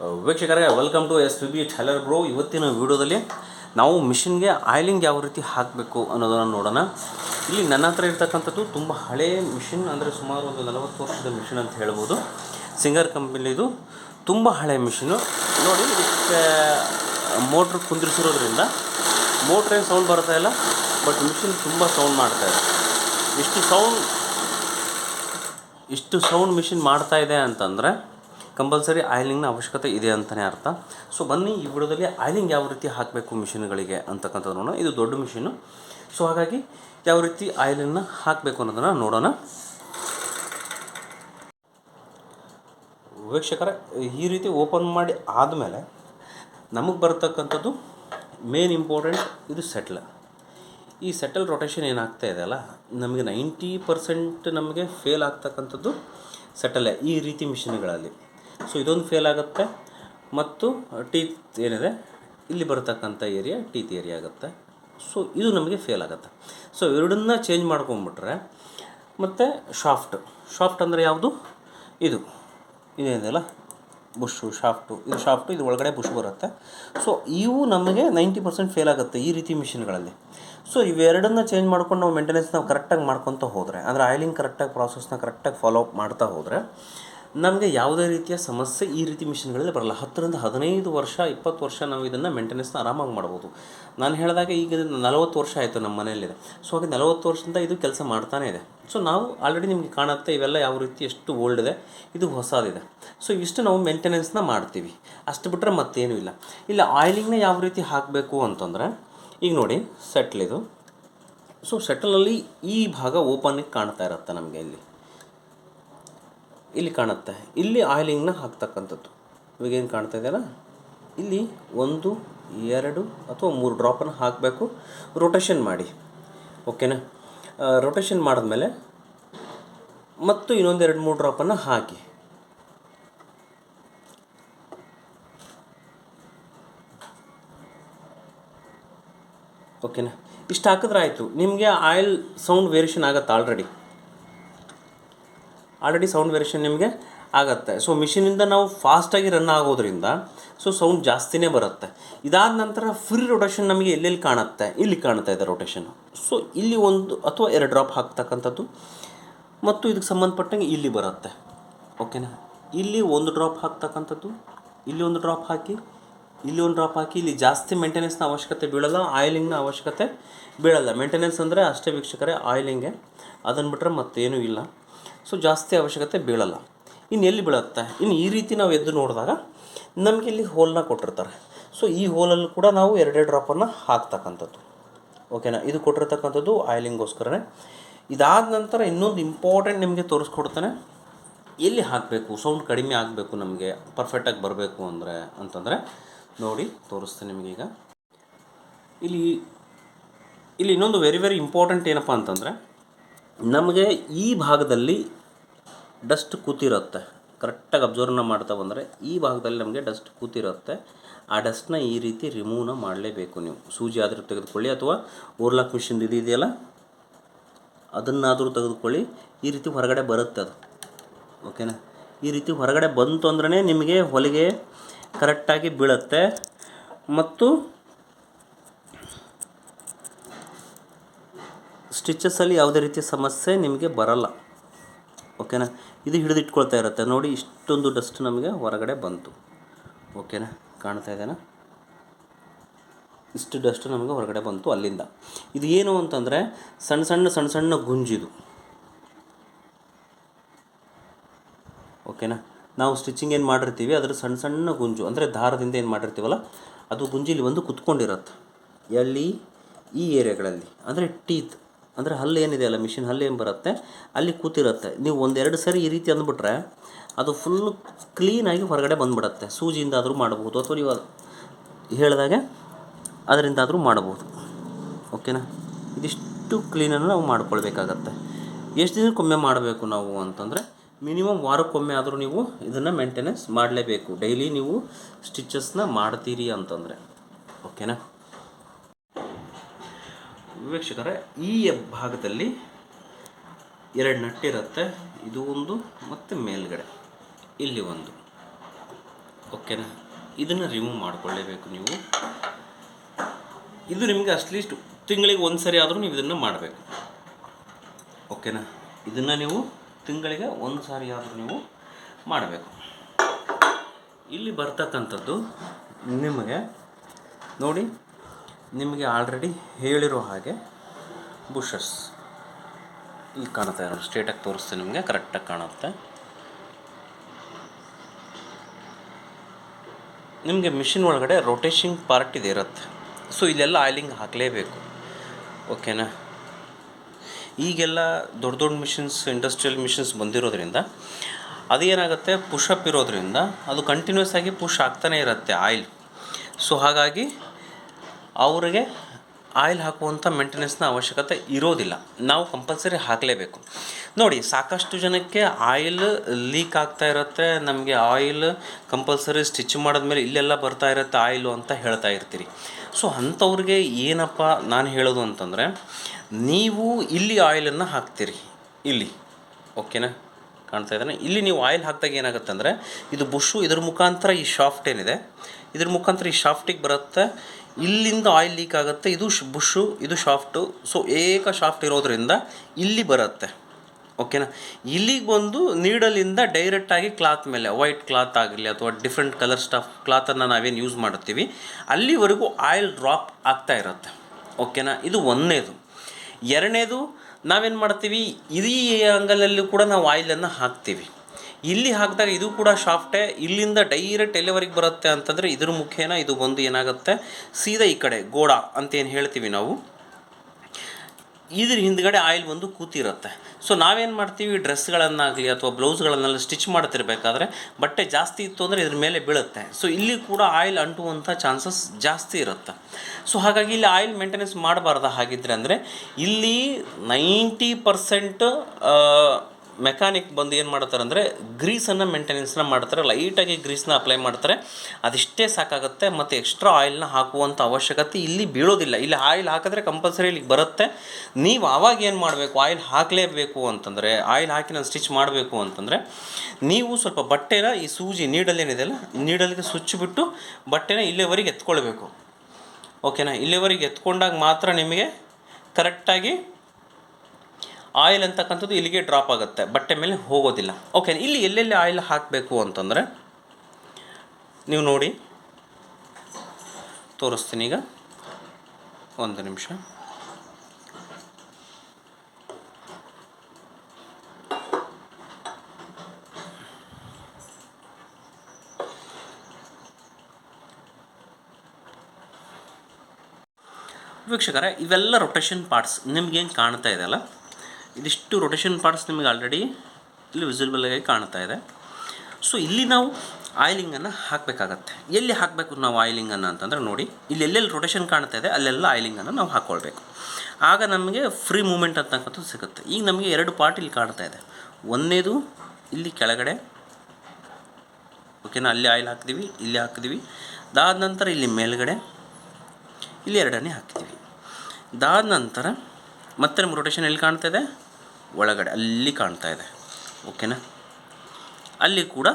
ವೀಕ್ಷಕರೇ welcome to S P B tailor bro ಇವತ್ತಿನ ವಿಡಿಯೋದಲ್ಲಿ ನಾವು ಮಿಷಿನ್ಗೆ ಆಯಿಲಿಂಗ್ ಯಾವ ರೀತಿ ಹಾಕಬೇಕು ಅನ್ನೋದನ್ನು ನೋಡೋಣ. ಇಲ್ಲಿ ನನ್ನ ಹತ್ರ ಇರ್ತಕ್ಕಂಥದ್ದು ತುಂಬ ಹಳೆಯ ಮಿಷಿನ್ ಅಂದರೆ ಸುಮಾರು ಒಂದು ನಲವತ್ತು ವರ್ಷದ ಮಿಷಿನ್ ಅಂತ ಹೇಳ್ಬೋದು. ಸಿಂಗರ್ ಕಂಪನಿದು ತುಂಬ ಹಳೆಯ ಮಿಷಿನು. ನೋಡಿ, ಇದಕ್ಕೆ ಮೋಟ್ರ್ ಕುಂದಿರಿಸಿರೋದ್ರಿಂದ ಮೋಟ್ರ್ ಏನು ಸೌಂಡ್ ಬರ್ತಾ ಇಲ್ಲ ಬಟ್ ಮಿಷಿನ್ ತುಂಬ ಸೌಂಡ್ ಮಾಡ್ತಾ ಇದೆ. ಇಷ್ಟು ಸೌಂಡ್ ಇಷ್ಟು ಸೌಂಡ್ ಮಿಷಿನ್ ಇದೆ ಅಂತಂದರೆ ಕಂಪಲ್ಸರಿ ಆಯಿಲಿಂಗ್ನ ಅವಶ್ಯಕತೆ ಇದೆ ಅಂತಲೇ ಅರ್ಥ. ಸೊ ಬನ್ನಿ ಈ ವಿಡಿಯೋದಲ್ಲಿ ಆಯಿಲಿಂಗ್ ಯಾವ ರೀತಿ ಹಾಕಬೇಕು ಮಿಷಿನ್ಗಳಿಗೆ ಅಂತಕ್ಕಂಥದ್ದು ನೋಡೋಣ. ಇದು ದೊಡ್ಡ ಮಿಷಿನು ಸೊ ಹಾಗಾಗಿ ಯಾವ ರೀತಿ ಆಯಿಲನ್ನು ಹಾಕಬೇಕು ಅನ್ನೋದನ್ನು ನೋಡೋಣ. ವೀಕ್ಷಕರ, ಈ ರೀತಿ ಓಪನ್ ಮಾಡಿ ಆದಮೇಲೆ ನಮಗೆ ಬರ್ತಕ್ಕಂಥದ್ದು ಮೇನ್ ಇಂಪಾರ್ಟೆಂಟ್ ಇದು ಸೆಟ್ಲ್. ಈ ಸೆಟಲ್ ರೊಟೇಷನ್ ಏನಾಗ್ತಾ ಇದೆ ಅಲ್ಲ, ನಮಗೆ ನೈಂಟಿ ಪರ್ಸೆಂಟ್ ನಮಗೆ ಫೇಲ್ ಆಗ್ತಕ್ಕಂಥದ್ದು ಸೆಟಲೇ ಈ ರೀತಿ ಮಿಷಿನ್ಗಳಲ್ಲಿ. ಸೊ ಇದೊಂದು ಫೇಲ್ ಆಗುತ್ತೆ. ಮತ್ತು ಟೀತ್ ಏನಿದೆ, ಇಲ್ಲಿ ಬರ್ತಕ್ಕಂಥ ಏರಿಯಾ ಟೀತ್ ಏರಿಯಾ ಆಗುತ್ತೆ. ಸೊ ಇದು ನಮಗೆ ಫೇಲ್ ಆಗುತ್ತೆ. ಸೊ ಎರಡನ್ನ ಚೇಂಜ್ ಮಾಡ್ಕೊಂಬಿಟ್ರೆ, ಮತ್ತು ಶಾಫ್ಟ್ ಶಾಫ್ಟ್ ಅಂದರೆ ಯಾವುದು? ಇದು. ಇದೇನಿದೆಯಲ್ಲ? ಬುಷು ಶಾಫ್ಟು ಇದು ಶಾಫ್ಟು ಇದು ಒಳಗಡೆ ಬುಷ್ ಬರುತ್ತೆ. ಸೊ ಇವು ನಮಗೆ ನೈಂಟಿ ಪರ್ಸೆಂಟ್ ಫೇಲ್ ಆಗುತ್ತೆ ಈ ರೀತಿ ಮಿಷಿನ್ಗಳಲ್ಲಿ ಸೊ ಇವೆರಡನ್ನ ಚೇಂಜ್ ಮಾಡ್ಕೊಂಡು ನಾವು ಮೇಂಟೆನೆನ್ಸ್ ನಾವು ಕರೆಕ್ಟಾಗಿ ಮಾಡ್ಕೊತ ಹೋದರೆ, ಅಂದರೆ ಆಯಿಲಿಂಗ್ ಕರೆಕ್ಟಾಗಿ ಪ್ರಾಸೆಸ್ನ ಕರೆಕ್ಟಾಗಿ ಫಾಲೋ ಅಪ್ ಮಾಡ್ತಾ ಹೋದರೆ ನಮಗೆ ಯಾವುದೇ ರೀತಿಯ ಸಮಸ್ಯೆ ಈ ರೀತಿ ಮಿಷಿನ್ಗಳಲ್ಲಿ ಬರಲ್ಲ. ಹತ್ತರಿಂದ ಹದಿನೈದು ವರ್ಷ, ಇಪ್ಪತ್ತು ವರ್ಷ ನಾವು ಇದನ್ನು ಮೇಂಟೆನೆನ್ಸ್ನ ಆರಾಮಾಗಿ ಮಾಡ್ಬೋದು. ನಾನು ಹೇಳಿದಾಗ ಈಗ ನಲವತ್ತು ವರ್ಷ ಆಯಿತು ನಮ್ಮ ಮನೆಯಲ್ಲಿದೆ. ಸೊ ಹಾಗೆ ನಲವತ್ತು ವರ್ಷದಿಂದ ಇದು ಕೆಲಸ ಮಾಡ್ತಾನೇ ಇದೆ. ಸೊ ನಾವು ಆಲ್ರೆಡಿ ನಿಮಗೆ ಕಾಣುತ್ತೆ ಇವೆಲ್ಲ ಯಾವ ರೀತಿ ಎಷ್ಟು ಓಲ್ಡ್ ಇದೆ, ಇದು ಹೊಸದಿದೆ. ಸೊ ಇಷ್ಟು ನಾವು ಮೇಂಟೆನೆನ್ಸ್ನ ಮಾಡ್ತೀವಿ. ಅಷ್ಟು ಬಿಟ್ಟರೆ ಮತ್ತೇನು ಇಲ್ಲ. ಇಲ್ಲ ಆಯಿಲಿಂಗ್ನ ಯಾವ ರೀತಿ ಹಾಕಬೇಕು ಅಂತಂದರೆ, ಈಗ ನೋಡಿ ಸೆಟ್ಲ್ ಇದು. ಸೊ ಸೆಟಲಲ್ಲಿ ಈ ಭಾಗ ಓಪನಿಗೆ ಕಾಣ್ತಾ ಇರುತ್ತೆ ನಮಗೆ ಇಲ್ಲಿ. ಇಲ್ಲಿ ಕಾಣುತ್ತೆ. ಇಲ್ಲಿ ಆಯಿಲಿಂಗ್ನ ಹಾಕ್ತಕ್ಕಂಥದ್ದು. ಇವಾಗೇನು ಕಾಣ್ತಾ ಇದೆಯಲ್ಲ? ಇಲ್ಲಿ ಒಂದು, ಎರಡು ಅಥವಾ ಮೂರು ಡ್ರಾಪನ್ನು ಹಾಕಬೇಕು. ರೊಟೇಷನ್ ಮಾಡಿ. ಓಕೆನಾ ರೊಟೇಷನ್ ಮಾಡಿದ್ಮೇಲೆ ಮತ್ತು ಇನ್ನೊಂದು ಎರಡು, ಮೂರು ಡ್ರಾಪನ್ನು ಹಾಕಿ. ಓಕೆನಾ ಇಷ್ಟು ಹಾಕಿದ್ರೆ ಆಯಿತು. ನಿಮಗೆ ಆಯಿಲ್ ಸೌಂಡ್ ವೇರಿಯೇಷನ್ ಆಗುತ್ತೆ ಆಲ್ರೆಡಿ ಆಲ್ರೆಡಿ ಸೌಂಡ್ ವೇರಿಯೇಷನ್ ನಿಮಗೆ ಆಗುತ್ತೆ. ಸೊ ಮಿಷಿನಿಂದ ನಾವು ಫಾಸ್ಟಾಗಿ ರನ್ ಆಗೋದ್ರಿಂದ ಸೊ ಸೌಂಡ್ ಜಾಸ್ತಿನೇ ಬರುತ್ತೆ. ಇದಾದ ನಂತರ ಫ್ರೀ ರೊಟೇಷನ್ ನಮಗೆ ಎಲ್ಲೆಲ್ಲಿ ಕಾಣುತ್ತೆ? ಇಲ್ಲಿ ಕಾಣ್ತಾ ಇದೆ ರೊಟೇಷನ್ ಸೊ ಇಲ್ಲಿ ಒಂದು ಅಥವಾ ಎರಡು ಡ್ರಾಪ್ ಹಾಕ್ತಕ್ಕಂಥದ್ದು ಮತ್ತು ಇದಕ್ಕೆ ಸಂಬಂಧಪಟ್ಟಂಗೆ ಇಲ್ಲಿ ಬರುತ್ತೆ. ಓಕೆನಾ ಇಲ್ಲಿ ಒಂದು ಡ್ರಾಪ್ ಹಾಕ್ತಕ್ಕಂಥದ್ದು, ಇಲ್ಲಿ ಒಂದು ಡ್ರಾಪ್ ಹಾಕಿ, ಇಲ್ಲಿ ಒಂದು ಡ್ರಾಪ್ ಹಾಕಿ, ಇಲ್ಲಿ ಜಾಸ್ತಿ ಮೇಂಟೆನೆನ್ಸ್ನ ಅವಶ್ಯಕತೆ ಬೀಳಲ್ಲ ಆಯಿಲಿಂಗ್ನ ಅವಶ್ಯಕತೆ ಬೀಳಲ್ಲ. ಮೇಂಟೆನೆನ್ಸ್ ಅಂದರೆ ಅಷ್ಟೇ ವೀಕ್ಷಕರೇ ಆಯಿಲಿಂಗೆ ಅದನ್ನು ಬಿಟ್ಟರೆ ಮತ್ತೇನೂ ಇಲ್ಲ. ಸೊ ಜಾಸ್ತಿ ಅವಶ್ಯಕತೆ ಬೀಳಲ್ಲ. ಇನ್ನು ಎಲ್ಲಿ ಬೀಳುತ್ತೆ? ಇನ್ನು ಈ ರೀತಿ ನಾವು ಎದ್ದು ನೋಡಿದಾಗ ನಮಗೆ ಇಲ್ಲಿ ಹೋಲನ್ನ ಕೊಟ್ಟಿರ್ತಾರೆ. ಸೊ ಈ ಹೋಲಲ್ಲಿ ಕೂಡ ನಾವು ಎರಡೆರಡು ಡ್ರಾಪನ್ನು ಹಾಕ್ತಕ್ಕಂಥದ್ದು. ಓಕೆನಾ ಇದು ಕೊಟ್ಟಿರ್ತಕ್ಕಂಥದ್ದು ಆಯಿಲಿಂಗೋಸ್ಕರನೇ. ಇದಾದ ನಂತರ ಇನ್ನೊಂದು ಇಂಪಾರ್ಟೆಂಟ್ ನಿಮಗೆ ತೋರಿಸ್ಕೊಡ್ತಾನೆ. ಎಲ್ಲಿ ಹಾಕಬೇಕು? ಸೌಂಡ್ ಕಡಿಮೆ ಆಗಬೇಕು ನಮಗೆ ಪರ್ಫೆಕ್ಟಾಗಿ ಬರಬೇಕು ಅಂದರೆ ಅಂತಂದರೆ ನೋಡಿ, ತೋರಿಸ್ತೀನಿ ನಿಮಗೀಗ ಇಲ್ಲಿ ಇಲ್ಲಿ ಇನ್ನೊಂದು ವೆರಿ ವೆರಿ ಇಂಪಾರ್ಟೆಂಟ್ ಏನಪ್ಪ ಅಂತಂದರೆ ನಮಗೆ ಈ ಭಾಗದಲ್ಲಿ ಡಸ್ಟ್ ಕೂತಿರುತ್ತೆ. ಕರೆಕ್ಟಾಗಿ ಅಬ್ಸರ್ವ್ನ ಮಾಡ್ತಾ ಬಂದರೆ ಈ ಭಾಗದಲ್ಲಿ ನಮಗೆ ಡಸ್ಟ್ ಕೂತಿರುತ್ತೆ. ಆ ಡಸ್ಟ್ನ ಈ ರೀತಿ ರಿಮೂವ್ನ ಮಾಡಲೇಬೇಕು ನೀವು. ಸೂಜಿ ಆದರೂ ತೆಗೆದುಕೊಳ್ಳಿ ಅಥವಾ ಓರ್ಲಾಕ್ ಮಿಷಿನ್ ಇದು ಇದೆಯಲ್ಲ? ಅದನ್ನಾದರೂ ತೆಗೆದುಕೊಳ್ಳಿ. ಈ ರೀತಿ ಹೊರಗಡೆ ಬರುತ್ತೆ ಅದು. ಓಕೆನಾ ಈ ರೀತಿ ಹೊರಗಡೆ ಬಂತು ಅಂದ್ರೆ ನಿಮಗೆ ಹೊಲಿಗೆ ಕರೆಕ್ಟಾಗಿ ಬೀಳುತ್ತೆ. ಮತ್ತು ಸ್ಟಿಚಸ್ಸಲ್ಲಿ ಯಾವುದೇ ರೀತಿಯ ಸಮಸ್ಯೆ ನಿಮಗೆ ಬರಲ್ಲ. ಓಕೆನಾ ಇದು ಹಿಡಿದಿಟ್ಕೊಳ್ತಾ ಇರುತ್ತೆ. ನೋಡಿ, ಇಷ್ಟೊಂದು ಡಸ್ಟ್ ನಮಗೆ ಹೊರಗಡೆ ಬಂತು. ಓಕೆನಾ ಕಾಣ್ತಾ ಇದೆನಾ? ಇಷ್ಟು ಡಸ್ಟ್ ನಮಗೆ ಹೊರಗಡೆ ಬಂತು ಅಲ್ಲಿಂದ. ಇದು ಏನು ಅಂತಂದರೆ, ಸಣ್ಣ ಸಣ್ಣ ಸಣ್ಣ ಸಣ್ಣ ಗುಂಜಿದು ಓಕೆನಾ ನಾವು ಸ್ಟಿಚಿಂಗ್ ಏನು ಮಾಡಿರ್ತೀವಿ, ಅದರ ಸಣ್ಣ ಸಣ್ಣ ಗುಂಜು, ಅಂದರೆ ದಾರದಿಂದ ಏನು ಮಾಡಿರ್ತೀವಲ್ಲ, ಅದು ಗುಂಜಿಲಿ ಒಂದು ಕುತ್ಕೊಂಡಿರತ್ತೆ. ಎಲ್ಲಿ ಈ ಏರಿಯಾಗಳಲ್ಲಿ ಅಂದರೆ ಟೀತ್ ಅಂದರೆ ಹಲ್ಲು ಏನಿದೆ ಅಲ್ಲ ಮಿಷಿನ್ ಹಲ್ಲು ಏನು ಬರುತ್ತೆ? ಅಲ್ಲಿ ಕೂತಿರುತ್ತೆ. ನೀವು ಒಂದೆರಡು ಸರಿ ಈ ರೀತಿ ಅಂದ್ಬಿಟ್ರೆ ಅದು ಫುಲ್ಲು ಕ್ಲೀನಾಗಿ ಹೊರಗಡೆ ಬಂದುಬಿಡುತ್ತೆ. ಸೂಜಿಯಿಂದಾದರೂ ಮಾಡಬಹುದು ಅಥವಾ ನೀವು ಹೇಳಿದಾಗೆ ಅದರಿಂದಾದರೂ ಮಾಡಬಹುದು ಓಕೆನಾ ಇದಿಷ್ಟು ಕ್ಲೀನನ್ನು ನಾವು ಮಾಡ್ಕೊಳ್ಬೇಕಾಗತ್ತೆ. ಎಷ್ಟು ದಿನಕ್ಕೊಮ್ಮೆ ಮಾಡಬೇಕು ನಾವು ಅಂತಂದರೆ ಮಿನಿಮಮ್ ವಾರಕ್ಕೊಮ್ಮೆ ಆದರೂ ನೀವು ಇದನ್ನು ಮೇಂಟೆನೆನ್ಸ್ ಮಾಡಲೇಬೇಕು. ಡೈಲಿ ನೀವು ಸ್ಟಿಚಸ್ನ ಮಾಡ್ತೀರಿ ಅಂತಂದರೆ. ಓಕೆನಾ ವೀಕ್ಷಕರೇ ಈ ಭಾಗದಲ್ಲಿ ಎರಡು ನಟ್ಟಿರುತ್ತೆ. ಇದು ಒಂದು ಮತ್ತು ಮೇಲ್ಗಡೆ. ಇಲ್ಲಿ ಒಂದು. ಓಕೆನಾ ಇದನ್ನು ರಿಮೂವ್ ಮಾಡಿಕೊಳ್ಳೇಬೇಕು ನೀವು. ಇದು ನಿಮಗೆ ಅಟ್ಲೀಸ್ಟ್ ತಿಂಗಳಿಗೆ ಒಂದು ಸರಿ ಆದರೂ ನೀವು ಇದನ್ನು ಮಾಡಬೇಕು. ಓಕೆನಾ ಇದನ್ನು ನೀವು ತಿಂಗಳಿಗೆ ಒಂದು ಸಾರಿ ಆದರೂ ನೀವು ಮಾಡಬೇಕು. ಇಲ್ಲಿ ಬರ್ತಕ್ಕಂಥದ್ದು ನಿಮಗೆ ನೋಡಿ ನಿಮಗೆ ಆಲ್ರೆಡಿ ಹೇಳಿರೋ ಹಾಗೆ ಬುಷಸ್ ಇಲ್ಲಿ ಕಾಣುತ್ತೆ ಇರೋ ಸ್ಟ್ರೇಟಾಗಿ ತೋರಿಸ್ತೀನಿ ನಿಮಗೆ ಕರೆಕ್ಟಾಗಿ ಕಾಣುತ್ತೆ. ನಿಮಗೆ ಮಿಷಿನ್ ಒಳಗಡೆ ರೊಟೇಷಿಂಗ್ ಪಾರ್ಟ್ ಇದೆ ಇರುತ್ತೆ. ಸೊ ಇಲ್ಲೆಲ್ಲ ಆಯಿಲಿಂಗ್ ಹಾಕಲೇಬೇಕು. ಓಕೆನಾ ಈಗೆಲ್ಲ ದೊಡ್ಡ ದೊಡ್ಡ ಮಿಷಿನ್ಸ್ ಇಂಡಸ್ಟ್ರಿಯಲ್ ಮಿಷಿನ್ಸ್ ಬಂದಿರೋದ್ರಿಂದ ಅದೇನಾಗುತ್ತೆ? ಪುಷಪ್ ಇರೋದ್ರಿಂದ ಅದು ಕಂಟಿನ್ಯೂಸ್ ಆಗಿ ಪುಷ್ ಆಗ್ತಾನೆ ಇರುತ್ತೆ ಆಯಿಲ್. ಸೊ ಹಾಗಾಗಿ ಅವರಿಗೆ ಆಯಿಲ್ ಹಾಕುವಂಥ ಮೇಂಟೆನೆನ್ಸ್ನ ಅವಶ್ಯಕತೆ ಇರೋದಿಲ್ಲ. ನಾವು ಕಂಪಲ್ಸರಿ ಹಾಕಲೇಬೇಕು. ನೋಡಿ, ಸಾಕಷ್ಟು ಜನಕ್ಕೆ ಆಯಿಲ್ ಲೀಕ್ ಆಗ್ತಾ ಇರುತ್ತೆ, ನಮಗೆ ಆಯಿಲ್ ಕಂಪಲ್ಸರಿ ಸ್ಟಿಚ್ ಮಾಡಿದ್ಮೇಲೆ ಇಲ್ಲೆಲ್ಲ ಬರ್ತಾ ಇರುತ್ತೆ ಆಯಿಲು ಅಂತ ಹೇಳ್ತಾ ಇರ್ತೀರಿ. ಸೊ ಅಂಥವ್ರಿಗೆ ಏನಪ್ಪ ನಾನು ಹೇಳೋದು ಅಂತಂದರೆ, ನೀವು ಇಲ್ಲಿ ಆಯಿಲನ್ನು ಹಾಕ್ತೀರಿ. ಇಲ್ಲಿ. ಓಕೆನಾ ಕಾಣ್ತಾ ಇದ್ದಾನೆ. ಇಲ್ಲಿ ನೀವು ಆಯಿಲ್ ಹಾಕಿದಾಗ ಏನಾಗುತ್ತೆ ಅಂದರೆ ಇದು ಬುಷು ಇದ್ರ ಮುಖಾಂತರ ಈ ಶಾಫ್ಟ್ ಏನಿದೆ ಇದ್ರ ಮುಖಾಂತರ ಈ ಶಾಫ್ಟಿಗೆ ಬರುತ್ತೆ. ಇಲ್ಲಿಂದ ಆಯಿಲ್ ಲೀಕ್ ಆಗುತ್ತೆ. ಇದು ಬುಷು, ಇದು ಶಾಫ್ಟು. ಸೊ ಏಕ ಶಾಫ್ಟ್ ಇರೋದ್ರಿಂದ ಇಲ್ಲಿ ಬರುತ್ತೆ. ಓಕೆನಾ ಇಲ್ಲಿಗೆ ಬಂದು ನೀಡಲಿಂದ ಡೈರೆಕ್ಟಾಗಿ ಕ್ಲಾತ್ ಮೇಲೆ ವೈಟ್ ಕ್ಲಾತ್ ಆಗಲಿ ಅಥವಾ ಡಿಫ್ರೆಂಟ್ ಕಲರ್ ಸ್ಟಾಫ್ ಕ್ಲಾತನ್ನು ನಾವೇನು ಯೂಸ್ ಮಾಡ್ತೀವಿ ಅಲ್ಲಿವರೆಗೂ ಆಯಿಲ್ ಡ್ರಾಪ್ ಆಗ್ತಾ ಇರುತ್ತೆ. ಓಕೆನಾ ಇದು ಒಂದನೇದು. ಎರಡನೇದು ನಾವೇನು ಮಾಡ್ತೀವಿ, ಇಡೀ ಅಂಗಲಲ್ಲೂ ಕೂಡ ನಾವು ಆಯಿಲನ್ನು ಹಾಕ್ತೀವಿ. ಇಲ್ಲಿ ಹಾಕಿದಾಗ ಇದು ಕೂಡ ಶಾಫ್ಟೇ ಇಲ್ಲಿಂದ ಡೈರೆಕ್ಟ್ ಎಲ್ಲಿವರೆಗೆ ಬರುತ್ತೆ ಅಂತಂದರೆ ಇದ್ರ ಮುಖೇನ ಇದು ಬಂದು ಏನಾಗುತ್ತೆ? ಸೀದಾ ಈ ಕಡೆ ಗೋಡ ಅಂತ ಏನು ಹೇಳ್ತೀವಿ ನಾವು. ಇದ್ರ ಹಿಂದ್ಗಡೆ ಆಯಿಲ್ ಒಂದು ಕೂತಿರುತ್ತೆ. ಸೊ ನಾವೇನು ಮಾಡ್ತೀವಿ? ಡ್ರೆಸ್ಗಳನ್ನಾಗಲಿ ಅಥವಾ ಬ್ಲೌಸ್ಗಳನ್ನೆಲ್ಲ ಸ್ಟಿಚ್ ಮಾಡ್ತಿರ್ಬೇಕಾದ್ರೆ ಬಟ್ಟೆ ಜಾಸ್ತಿ ಇತ್ತು ಅಂದರೆ ಇದ್ರ ಮೇಲೆ ಬೀಳುತ್ತೆ. ಸೊ ಇಲ್ಲಿ ಕೂಡ ಆಯಿಲ್ ಅಂಟುವಂಥ ಚಾನ್ಸಸ್ ಜಾಸ್ತಿ ಇರುತ್ತೆ. ಸೊ ಹಾಗಾಗಿ ಇಲ್ಲಿ ಆಯಿಲ್ ಮೇಂಟೆನೆನ್ಸ್ ಮಾಡಬಾರ್ದ ಹಾಗಿದ್ರೆ ಅಂದರೆ ಇಲ್ಲಿ ನೈಂಟಿ ಪರ್ಸೆಂಟ್ ಮೆಕ್ಯಾನಿಕ್ ಬಂದು ಏನು ಮಾಡ್ತಾರೆ ಅಂದರೆ ಗ್ರೀಸನ್ನು ಮೇಂಟೆನೆನ್ಸ್ನ ಮಾಡ್ತಾರೆ. ಲೈಟಾಗಿ ಗ್ರೀಸ್ನ ಅಪ್ಲೈ ಮಾಡ್ತಾರೆ. ಅದಿಷ್ಟೇ ಸಾಕಾಗುತ್ತೆ. ಮತ್ತು ಎಕ್ಸ್ಟ್ರಾ ಆಯಿಲ್ನ ಹಾಕುವಂಥ ಅವಶ್ಯಕತೆ ಇಲ್ಲಿ ಬೀಳೋದಿಲ್ಲ. ಇಲ್ಲಿ ಆಯಿಲ್ ಹಾಕಿದ್ರೆ ಕಂಪಲ್ಸರಿ ಇಲ್ಲಿಗೆ ಬರುತ್ತೆ. ನೀವು ಆವಾಗ ಏನು ಮಾಡಬೇಕು? ಆಯಿಲ್ ಹಾಕಲೇಬೇಕು ಅಂತಂದರೆ ಆಯಿಲ್ ಹಾಕಿ ನಾನು ಸ್ಟಿಚ್ ಮಾಡಬೇಕು ಅಂತಂದರೆ, ನೀವು ಸ್ವಲ್ಪ ಬಟ್ಟೆನ ಈ ಸೂಜಿ ನೀಡಲ್ ಏನಿದೆಯಲ್ಲ ನೀಡಲ್ಗೆ ಸುಚ್ಚಿಬಿಟ್ಟು ಬಟ್ಟೆನ ಇಲ್ಲಿವರೆಗೆ ಎತ್ಕೊಳ್ಬೇಕು. ಓಕೆನಾ ಇಲ್ಲಿವರೆಗೆ ಎತ್ಕೊಂಡಾಗ ಮಾತ್ರ ನಿಮಗೆ ಕರೆಕ್ಟಾಗಿ ಆಯಿಲ್ ಅಂತಕ್ಕಂಥದ್ದು ಇಲ್ಲಿಗೆ ಡ್ರಾಪ್ ಆಗುತ್ತೆ. ಬಟ್ಟೆ ಮೇಲೆ ಹೋಗೋದಿಲ್ಲ. ಓಕೆ ಇಲ್ಲಿ ಎಲ್ಲೆಲ್ಲಿ ಆಯಿಲ್ ಹಾಕಬೇಕು ಅಂತಂದರೆ, ನೀವು ನೋಡಿ. ತೋರಿಸ್ತೀನಿ ಈಗ. ಒಂದು ನಿಮಿಷ. ವೀಕ್ಷಕರೇ, ಇವೆಲ್ಲ ರೊಟೇಷನ್ ಪಾರ್ಟ್ಸ್ ನಿಮ್ಗೇನು ಕಾಣ್ತಾ ಇದೆಯಲ್ಲ ಇದಿಷ್ಟು ರೊಟೇಷನ್ ಪಾರ್ಟ್ಸ್ ನಿಮಗೆ ಆಲ್ರೆಡಿ ಇಲ್ಲಿ ವಿಸಿಬಲ್ ಆಗಿ ಕಾಣ್ತಾ ಇದೆ. ಸೊ ಇಲ್ಲಿ ನಾವು ಆಯಿಲಿಂಗನ್ನು ಹಾಕಬೇಕಾಗತ್ತೆ. ಎಲ್ಲಿ ಹಾಕಬೇಕು ನಾವು ಆಯಿಲಿಂಗನ್ನು ಅಂತಂದರೆ ನೋಡಿ, ಇಲ್ಲಿ ಎಲ್ಲೆಲ್ಲಿ ರೊಟೇಷನ್ ಕಾಣ್ತಾ ಇದೆ, ಅಲ್ಲೆಲ್ಲ ಆಯಿಲಿಂಗನ್ನು ನಾವು ಹಾಕ್ಕೊಳ್ಬೇಕು ಆಗ ನಮಗೆ ಫ್ರೀ ಮೂಮೆಂಟ್ ಅಂತಕ್ಕಂಥದ್ದು ಸಿಗುತ್ತೆ. ಈಗ ನಮಗೆ ಎರಡು ಪಾರ್ಟ್ ಇಲ್ಲಿ ಕಾಣ್ತಾ ಇದೆ. ಒಂದನೇದು ಇಲ್ಲಿ ಕೆಳಗಡೆ. ಓಕೆನಾ ಅಲ್ಲಿ ಆಯಿಲ್ ಹಾಕ್ತೀವಿ, ಇಲ್ಲಿ ಹಾಕಿದ್ವಿ ಅದಾದ ನಂತರ ಇಲ್ಲಿ ಮೇಲ್ಗಡೆ. ಇಲ್ಲಿ ಎರಡನೇ ಹಾಕ್ತೀವಿ. ದಾದ ನಂತರ ಮತ್ತೆ ನಿಮ್ಮ ರೊಟೇಷನ್ ಎಲ್ಲಿ ಕಾಣ್ತಾ ಇದೆ? ಒಳಗಡೆ ಅಲ್ಲಿ ಕಾಣ್ತಾ ಇದೆ. ಓಕೆನಾ ಅಲ್ಲಿ ಕೂಡ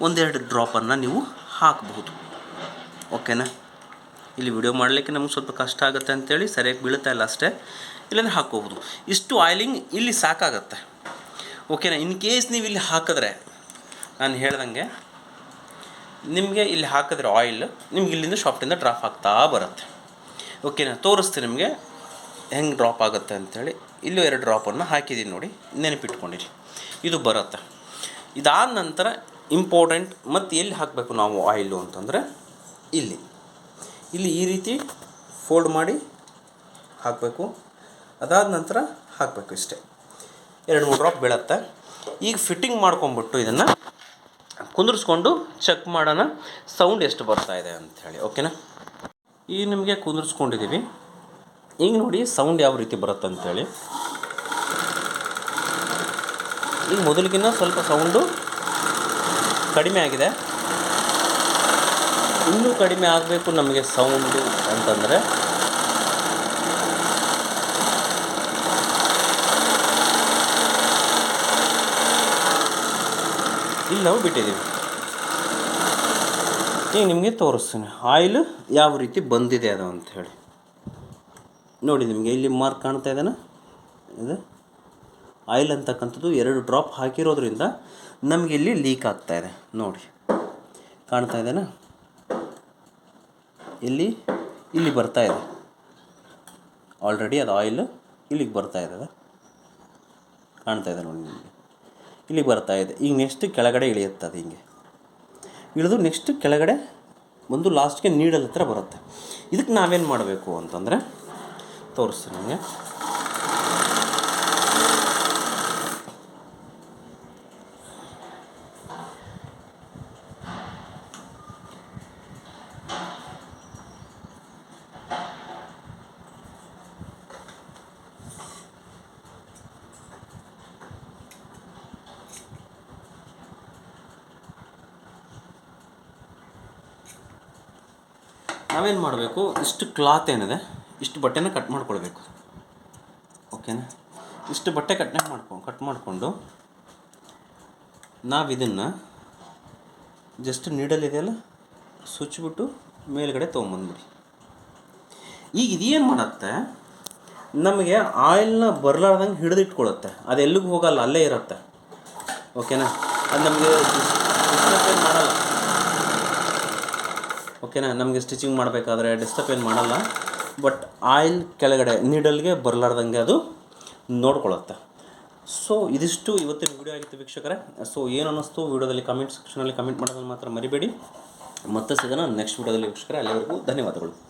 ಒಂದೆರಡು ಡ್ರಾಪನ್ನು ನೀವು ಹಾಕಬಹುದು. ಓಕೆನಾ ಇಲ್ಲಿ ವಿಡಿಯೋ ಮಾಡಲಿಕ್ಕೆ ನಮ್ಗೆ ಸ್ವಲ್ಪ ಕಷ್ಟ ಆಗುತ್ತೆ ಅಂತೇಳಿ ಸರಿಯಾಗಿ ಬೀಳುತ್ತಾ ಇಲ್ಲ ಅಷ್ಟೇ. ಇಲ್ಲಾಂದರೆ ಹಾಕ್ಕೋಬೋದು ಇಷ್ಟು ಆಯಿಲಿಂಗ್ ಇಲ್ಲಿ ಸಾಕಾಗತ್ತೆ. ಓಕೆನಾ ಇನ್ ಕೇಸ್ ನೀವು ಇಲ್ಲಿ ಹಾಕಿದ್ರೆ, ನಾನು ಹೇಳ್ದಂಗೆ, ನಿಮಗೆ ಇಲ್ಲಿ ಹಾಕಿದ್ರೆ ಆಯಿಲ್ ನಿಮ್ಗೆ ಇಲ್ಲಿಂದ ಶಾಪ್ಟಿಂದ ಡ್ರಾಪ್ ಆಗ್ತಾ ಬರುತ್ತೆ. ಓಕೆನಾ ತೋರಿಸ್ತೀನಿ ನಿಮಗೆ. ಹೆಂಗೆ ಡ್ರಾಪ್ ಆಗುತ್ತೆ ಅಂಥೇಳಿ ಇಲ್ಲೂ ಎರಡು ಡ್ರಾಪನ್ನು ಹಾಕಿದ್ದೀನಿ ನೋಡಿ, ನೆನಪಿಟ್ಕೊಂಡಿರಿ. ಇದು ಬರುತ್ತೆ. ಇದಾದ ನಂತರ ಇಂಪಾರ್ಟೆಂಟ್ ಮತ್ತು ಎಲ್ಲಿ ಹಾಕಬೇಕು ನಾವು ಆಯಿಲು ಅಂತಂದರೆ ಇಲ್ಲಿ. ಇಲ್ಲಿ ಈ ರೀತಿ ಫೋಲ್ಡ್ ಮಾಡಿ ಹಾಕಬೇಕು. ಅದಾದ ನಂತರ ಹಾಕಬೇಕು ಇಷ್ಟೇ. ಎರಡು ಮೂರು ಡ್ರಾಪ್ ಬೀಳತ್ತೆ. ಈಗ ಫಿಟ್ಟಿಂಗ್ ಮಾಡ್ಕೊಂಬಿಟ್ಟು ಇದನ್ನು ಕುಂದಿರ್ಸ್ಕೊಂಡು ಚೆಕ್ ಮಾಡೋಣ ಸೌಂಡ್ ಎಷ್ಟು ಬರ್ತಾ ಇದೆ ಅಂಥೇಳಿ ಓಕೆನಾ ಈಗ ನಿಮಗೆ ಕುಂದಿರಿಸ್ಕೊಂಡಿದ್ದೀವಿ ಈಗ ನೋಡಿ ಸೌಂಡ್ ಯಾವ ರೀತಿ ಬರುತ್ತೆ ಅಂಥೇಳಿ ಈಗ ಮೊದಲಿಗಿನ್ನ ಸ್ವಲ್ಪ ಸೌಂಡು ಕಡಿಮೆ ಆಗಿದೆ. ಇನ್ನೂ ಕಡಿಮೆ ಆಗಬೇಕು ನಮಗೆ ಸೌಂಡು ಅಂತಂದರೆ. ಇಲ್ಲಿ ನಾವು ಬಿಟ್ಟಿದ್ದೀವಿ. ಈಗ ನಿಮಗೆ ತೋರಿಸ್ತೀನಿ, ಆಯಿಲ್ ಯಾವ ರೀತಿ ಬಂದಿದೆ ಅದು ಅಂಥೇಳಿ ನೋಡಿ ನಿಮಗೆ ಇಲ್ಲಿ ಮಾರ್ಕ್ ಕಾಣ್ತಾ ಇದೆಯಾ ಇದು ಆಯಿಲ್ ಅಂತಕ್ಕಂಥದ್ದು ಎರಡು ಡ್ರಾಪ್ ಹಾಕಿರೋದ್ರಿಂದ ನಮಗೆ ಇಲ್ಲಿ ಲೀಕ್ ಆಗ್ತಾ ಇದೆ. ನೋಡಿ, ಕಾಣ್ತಾ ಇದೆನಾ? ಇಲ್ಲಿ ಇಲ್ಲಿ ಬರ್ತಾ ಇದೆ. ಆಲ್ರೆಡಿ ಅದು ಆಯಿಲ್ ಇಲ್ಲಿಗೆ ಬರ್ತಾ ಇದೆ. ಕಾಣ್ತಾ ಇದೆ ನೋಡಿ ನಿಮಗೆ. ಇಲ್ಲಿಗೆ ಬರ್ತಾ ಇದೆ. ಈಗ ನೆಕ್ಸ್ಟ್ ಕೆಳಗಡೆ ಇಳಿಯುತ್ತೆ ಅದು ಹಿಂಗೆ. ಇಳಿದು ನೆಕ್ಸ್ಟ್ ಕೆಳಗಡೆ ಒಂದು ಲಾಸ್ಟ್ಗೆ ನೀಡಲ್ ಹತ್ರ ಬರುತ್ತೆ. ಇದಕ್ಕೆ ನಾವೇನು ಮಾಡಬೇಕು ಅಂತಂದರೆ ತೋರಿಸ್ತೀನಿ ನಿಮಗೆ. ನಾವೇನು ಮಾಡಬೇಕು? ಇಷ್ಟು ಕ್ಲಾತ್ ಏನಿದೆ? ಇಷ್ಟು ಬಟ್ಟೆನ ಕಟ್ ಮಾಡ್ಕೊಳ್ಬೇಕು. ಓಕೆನಾ ಇಷ್ಟು ಬಟ್ಟೆ ಕಟ್ನೆ ಮಾಡ್ಕೊ ಕಟ್ ಮಾಡಿಕೊಂಡು ನಾವು ಇದನ್ನು ಜಸ್ಟ್ ನೀಡಲ್ ಇದೆಯಲ್ಲ, ಸುಚ್ಚಿಬಿಟ್ಟು ಮೇಲ್ಗಡೆ ತೊಗೊಂಬಂದ್ಬಿಡಿ. ಈಗ ಇದೇನು ಮಾಡುತ್ತೆ? ನಮಗೆ ಆಯಿಲ್ನ ಬರಲಾರ್ದಂಗೆ ಹಿಡಿದಿಟ್ಕೊಳ್ಳುತ್ತೆ ಅದು ಎಲ್ಲಿಗೂ ಹೋಗಲ್ಲ, ಅಲ್ಲೇ ಇರುತ್ತೆ. ಓಕೆನಾ ಅದು ನಮಗೆ ಮಾಡಲ್ಲ. ಓಕೆನಾ ನಮಗೆ ಸ್ಟಿಚಿಂಗ್ ಮಾಡಬೇಕಾದ್ರೆ ಡಿಸ್ಟರ್ಬ್ ಏನು ಮಾಡಲ್ಲ. ಬಟ್ ಆಯಿಲ್ ಕೆಳಗಡೆ ನೀಡಲ್ಗೆ ಬರಲಾರ್ದಂಗೆ ಅದು ನೋಡ್ಕೊಳ್ಳುತ್ತೆ. ಸೊ ಇದಿಷ್ಟು ಇವತ್ತಿನ ವೀಡಿಯೋ ಆಗಿತ್ತು ವೀಕ್ಷಕರೇ. ಸೊ ಏನು ಅನ್ನಿಸ್ತು? ವೀಡಿಯೋದಲ್ಲಿ ಕಮೆಂಟ್ ಸೆಕ್ಷನಲ್ಲಿ ಕಮೆಂಟ್ ಮಾಡೋದನ್ನು ಮಾತ್ರ ಮರಿಬೇಡಿ. ಮತ್ತೆ ಸಿಗೋಣ ನೆಕ್ಸ್ಟ್ ವೀಡಿಯೋದಲ್ಲಿ ವೀಕ್ಷಕರೇ. ಅಲ್ಲಿವರೆಗೂ ಧನ್ಯವಾದಗಳು.